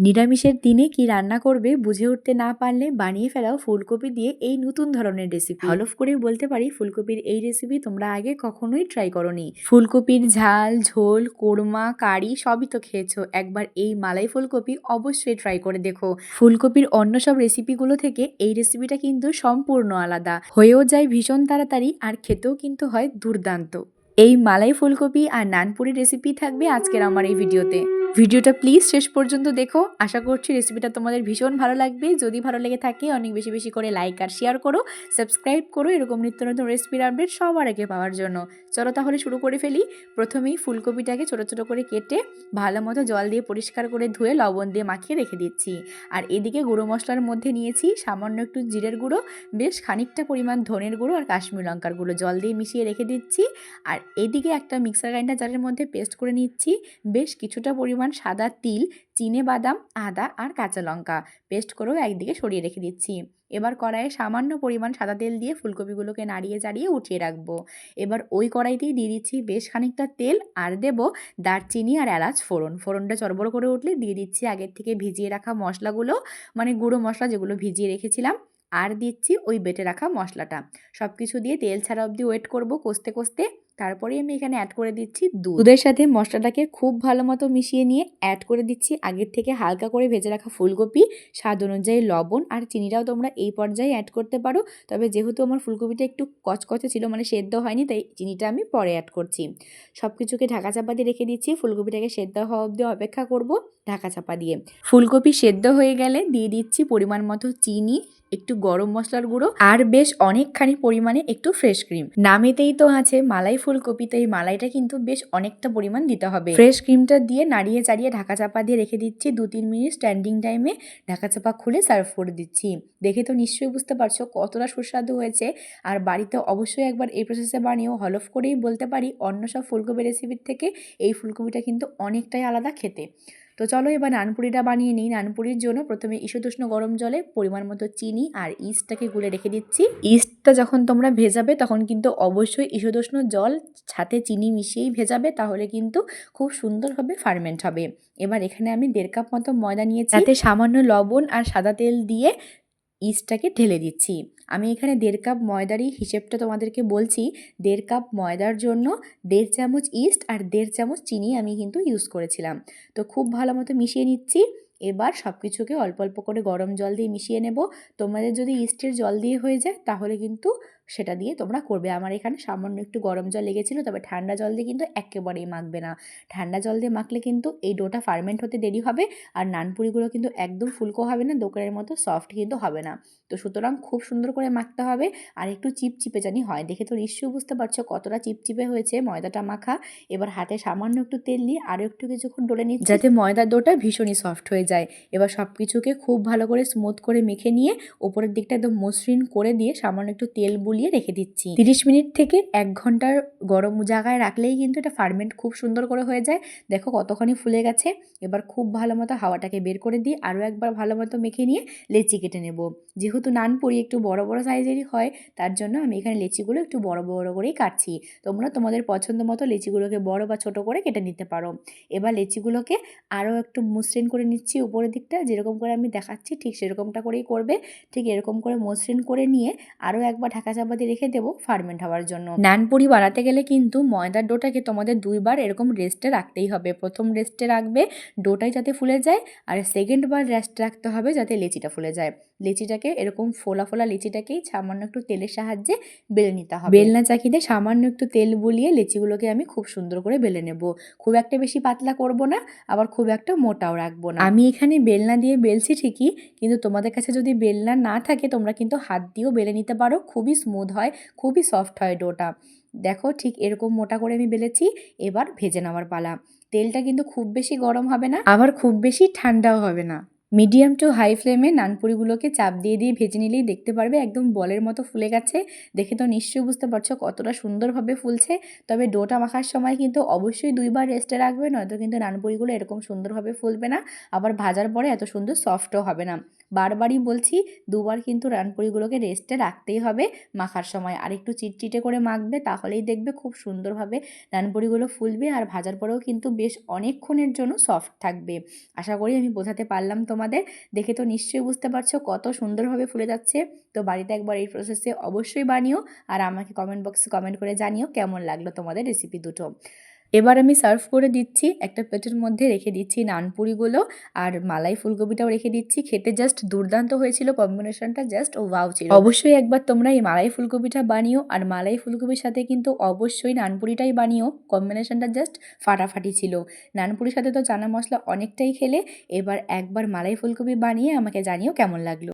নিরামিষের দিনে কি রান্না করবে বুঝে উঠতে না পারলে বানিয়ে ফেলাও ফুলকপি দিয়ে এই নতুন ধরনের রেসিপি হলফ করে বলতে পারি ফুলকপির এই রেসিপি তোমরা আগে কখনোই ট্রাই করনি। ফুলকপির ঝাল, ঝোল, কোরমা, কারি সবই তো খেয়েছো। একবার এই মালাই ফুলকপি অবশ্যই ট্রাই করে দেখো। ফুলকপির অন্য সব রেসিপিগুলো থেকে এই রেসিপিটা কিন্তু সম্পূর্ণ আলাদা। হয়েও যায় ভীষণ তাড়াতাড়ি আর খেতেও কিন্তু হয় দুর্দান্ত। এই মালাই ফুলকপি আর নানপুরি রেসিপি থাকবে আজকের আমার এই ভিডিওতে ভিডিওটা প্লিজ শেষ পর্যন্ত দেখো। আশা করছি রেসিপিটা তোমাদের ভীষণ ভালো লাগবে। যদি ভালো লেগে থাকে, অনেক বেশি বেশি করে লাইক আর শেয়ার করো সাবস্ক্রাইব করো এরকম নিত্য নতুন রেসিপির আপডেট সবার আগে পাওয়ার জন্য। চলো তাহলে শুরু করে ফেলি। প্রথমেই ফুলকপিটাকে ছোটো ছোটো করে কেটে ভালো মতো জল দিয়ে পরিষ্কার করে ধুয়ে লবণ দিয়ে মাখিয়ে রেখে দিচ্ছি। আর এদিকে গুঁড়ো মশলার মধ্যে নিয়েছি সামান্য একটু জিরের গুঁড়ো, বেশ খানিকটা পরিমাণ ধনের গুঁড়ো আর কাশ্মীর লঙ্কার গুঁড়ো। জল দিয়ে মিশিয়ে রেখে দিচ্ছি। আর এদিকে একটা মিক্সার গ্রাইন্ডার জারের মধ্যে পেস্ট করে নিচ্ছি। বেশ কিছুটা পরিমাণ সাদা তিল, চিনে বাদাম, আদা আর কাঁচা লঙ্কা পেস্ট করেও একদিকে সরিয়ে রেখে দিচ্ছি। এবার কড়াইয়ে সামান্য পরিমাণ সাদা তেল দিয়ে ফুলকপিগুলোকে নাড়িয়ে চাড়িয়ে উঠিয়ে রাখব। এবার ওই কড়াইতেই দিয়ে দিচ্ছি বেশ খানিকটা তেল আর দেব দারচিনি আর এলাচ ফোড়ন। ফোড়নটা চড়বড় করে উঠলে দিয়ে দিচ্ছি আগের থেকে ভিজিয়ে রাখা মশলাগুলো মানে গুঁড়ো মশলা যেগুলো ভিজিয়ে রেখেছিলাম, আর দিচ্ছি ওই বেটে রাখা মশলাটা। সব কিছু দিয়ে তেল ছাড়া অবধি ওয়েট করব কষতে কষতে। তারপরে আমি এখানে অ্যাড করে দিচ্ছি দুধ। দুধের সাথে মশলাটাকে খুব ভালো মতো মিশিয়ে নিয়ে অ্যাড করে দিচ্ছি আগের থেকে হালকা করে ভেজে রাখা ফুলকপি, স্বাদ অনুযায়ী লবণ আর চিনিটাও তোমরা এই পর্যায়ে অ্যাড করতে পারো। তবে যেহেতু আমার ফুলকপিটা একটু কচকচে ছিল মানে সেদ্ধ হয়নি, তাই চিনিটা আমি পরে অ্যাড করছি। সব কিছুকে ঢাকা চাপা দিয়ে রেখে দিচ্ছি, ফুলকপিটাকে সেদ্ধ হওয়া অবধি অপেক্ষা করব ঢাকা চাপা দিয়ে। ফুলকপি সেদ্ধ হয়ে গেলে দিয়ে দিচ্ছি পরিমাণ মতো চিনি, একটু গরম মশলার গুঁড়ো আর বেশ অনেকখানি পরিমাণে একটু ফ্রেশ ক্রিম নামেতেই তো আছে মালাই তো এই মালাইটা কিন্তু বেশ অনেকটা পরিমাণ দিতে হবে। ফ্রেশ ক্রিমটা দিয়ে নাড়িয়ে চাড়িয়ে ঢাকা চাপা দিয়ে রেখে দিচ্ছি। দু তিন মিনিট স্ট্যান্ডিং টাইমে ঢাকা চাপা খুলে সার্ভ করে দিচ্ছি। দেখে তো নিশ্চয়ই বুঝতে পারছ কতটা সুস্বাদু হয়েছে। আর বাড়িতে অবশ্যই একবার এই প্রসেসে বানিয়েও হলফ করেই বলতে পারি, অন্য সব ফুলকপি রেসিপির থেকে এই ফুলকপিটা কিন্তু অনেকটাই আলাদা খেতে। তো চলো এবার নানপুরিটা বানিয়ে নিই। নানপুরির জন্য প্রথমে ইসুদুষ্ণ গরম জলে পরিমাণ মতো চিনি আর ইস্টটাকে গুলে রেখে দিচ্ছি। ইস্টটা যখন তোমরা ভেজাবে তখন কিন্তু অবশ্যই ইসুদুষ্ণ জল ছাতে চিনি মিশিয়েই ভেজাবে, তাহলে কিন্তু খুব সুন্দরভাবে ফার্মেন্ট হবে। এবার এখানে আমি দেড় কাপ মতো ময়দা নিয়েছি। তাতে সামান্য লবণ আর সাদা তেল দিয়ে ইস্টটাকে ঢেলে দিচ্ছি। আমি এখানে দেড় কাপ ময়দারই হিসেবটা তোমাদেরকে বলছি। দেড় কাপ ময়দার জন্য দেড় চামচ ইস্ট আর দেড় চামচ চিনি আমি কিন্তু ইউজ করেছিলাম। তো খুব ভালো মতো মিশিয়ে নিচ্ছি। এবার সব কিছুকে অল্প অল্প করে গরম জল দিয়ে মিশিয়ে নেব। তোমাদের যদি ইস্টের জল দিয়ে হয়ে যায় তাহলে কিন্তু সেটা দিয়ে তোমরা করবে। আমার এখানে সামান্য একটু গরম জল লেগেছিলো, তবে ঠান্ডা জল দিয়ে কিন্তু একেবারেই মাখবে না। ঠান্ডা জল দিয়ে মাখলে কিন্তু এই ডোটা ফার্মেন্ট হতে দেরি হবে আর নানপুরিগুলো কিন্তু একদম ফুলকো হবে না, দোকানের মতো সফট কিন্তু হবে না। তো সুতরাং খুব সুন্দর করে মাখতে হবে আর একটু চিপচিপে জানি হয়। দেখে তো নিশ্চয়ই বুঝতে পারছ কতটা চিপচিপে হয়েছে ময়দাটা মাখা। এবার হাতে সামান্য একটু তেল নিয়ে আরও একটু কিছুক্ষণ ডোলে নিই যাতে ময়দার ডোটা ভীষণই সফট হয়ে যায়। এবার সব কিছুকে খুব ভালো করে স্মুথ করে মেখে নিয়ে ওপরের দিকটা একদম মসৃণ করে দিয়ে সামান্য একটু তেল বুলিয়ে রেখে দিচ্ছি। তিরিশ মিনিট থেকে এক ঘণ্টার গরম জায়গায় রাখলেই কিন্তু এটা ফার্মেন্ট খুব সুন্দর করে হয়ে যায়। দেখো কতখানি ফুলে গেছে। এবার খুব ভালো মতো হাওয়াটাকে বের করে দিয়ে আরও একবার ভালো মতো মেখে নিয়ে লেচি কেটে নেব। যেহেতু নান পুরি একটু বড় বড় সাইজেরই হয়, তার জন্য আমি এখানে লেচিগুলো একটু বড় বড় করেই কাটছি। তোমরা তোমাদের পছন্দ মতো লেচিগুলোকে বড় বা ছোট করে কেটে নিতে পারো। এবার লেচিগুলোকে আরও একটু মসৃণ করে নিচ্ছি উপরের দিকটা। যেরকম করে আমি দেখাচ্ছি ঠিক সেরকমটা করেই করবে। ঠিক এরকম করে মসৃণ করে নিয়ে আরও একবার ঢাকা দিয়ে রেখে দেবো ফার্মেন্ট হওয়ার জন্য। নানপুরি বানাতে গেলে কিন্তু ময়দার ডোটাকে তোমাদের দুইবার এরকম রেস্টে রাখতেই হবে। প্রথম রেস্টে রাখবে, ডোটাই যাতে ফুলে যায়, আর সেকেন্ড বার রেস্ট রাখতে হবে যাতে লেচিটা ফুলে যায়। লেচিটাকে এরকম ফোলা ফোলা লিচিটাকেই সামান্য একটু তেলের সাহায্যে বেলে নিতে হবে। বেলনা চাকিতে সামান্য একটু তেল বুলিয়ে লেচিগুলোকে আমি খুব সুন্দর করে বেলে নেব। খুব একটা বেশি পাতলা করব না আবার খুব একটা মোটাও রাখব না। আমি এখানে বেলনা দিয়ে বেলছি ঠিকই কিন্তু তোমাদের কাছে যদি বেলনা না থাকে তোমরা কিন্তু হাত দিয়েও বেলে নিতে পারো। খুবই স্মুথ হয় খুবই সফট হয় ডোটা। দেখো ঠিক এরকম মোটা করে আমি বেলেছি এবার ভেজে নেওয়ার পালা। তেলটা কিন্তু খুব বেশি গরম হবে না আবার খুব বেশি ঠান্ডাও হবে না। মিডিয়াম টু হাই ফ্লেমে নানপুরিগুলোকে চাপ দিয়ে দিয়ে ভেজে নিলেই দেখতে পারবে একদম বলের মতো ফুলে গেছে। দেখে তো নিশ্চয়ই বুঝতে পারছ কতটা সুন্দরভাবে ফুলছে। তবে ডোটা মাখার সময় কিন্তু অবশ্যই দুইবার রেস্টে রাখবে, নয়তো কিন্তু নানপুরিগুলো এরকম সুন্দরভাবে ফুলবে না। আবার ভাজার পরে এত সুন্দর সফটও হবে না। বারবারই বলছি, দুবার কিন্তু নানপুরিগুলোকে রেস্টে রাখতেই হবে মাখার সময়। আর একটু চিটচিটে করে মাখবে তাহলেই দেখবে খুব সুন্দরভাবে নানপুরিগুলো ফুলবে আর ভাজার পরেও কিন্তু বেশ অনেকক্ষণের জন্য সফট থাকবে। আশা করি আমি বোঝাতে পারলাম তোমাদের দেখে তো নিশ্চয়ই বুঝতে পারছ কত সুন্দরভাবে ফুলে যাচ্ছে। তো বাড়িতে একবার এই প্রসেসে অবশ্যই বানিও আর আমাকে কমেন্ট বক্সে কমেন্ট করে জানিও কেমন লাগল তোমাদের রেসিপি দুটো। এবার আমি সার্ভ করে দিচ্ছি, একটা প্লেটের মধ্যে রেখে দিচ্ছি নানপুরিগুলো আর মালাই ফুলকপিটাও রেখে দিচ্ছি। খেতে জাস্ট দুর্দান্ত হয়েছিল কম্বিনেশনটা জাস্ট ও ওয়াও ছিল। অবশ্যই একবার তোমরা এই মালাই ফুলকপিটা বানিও আর মালাই ফুলকপির সাথে কিন্তু অবশ্যই নানপুরিটাই বানিও। কম্বিনেশনটা জাস্ট ফাটাফাটি ছিল। নানপুরির সাথে তো চানা মশলা অনেকটাই খেলে, এবার একবার মালাই ফুলকপি বানিয়ে আমাকে জানিও কেমন লাগল।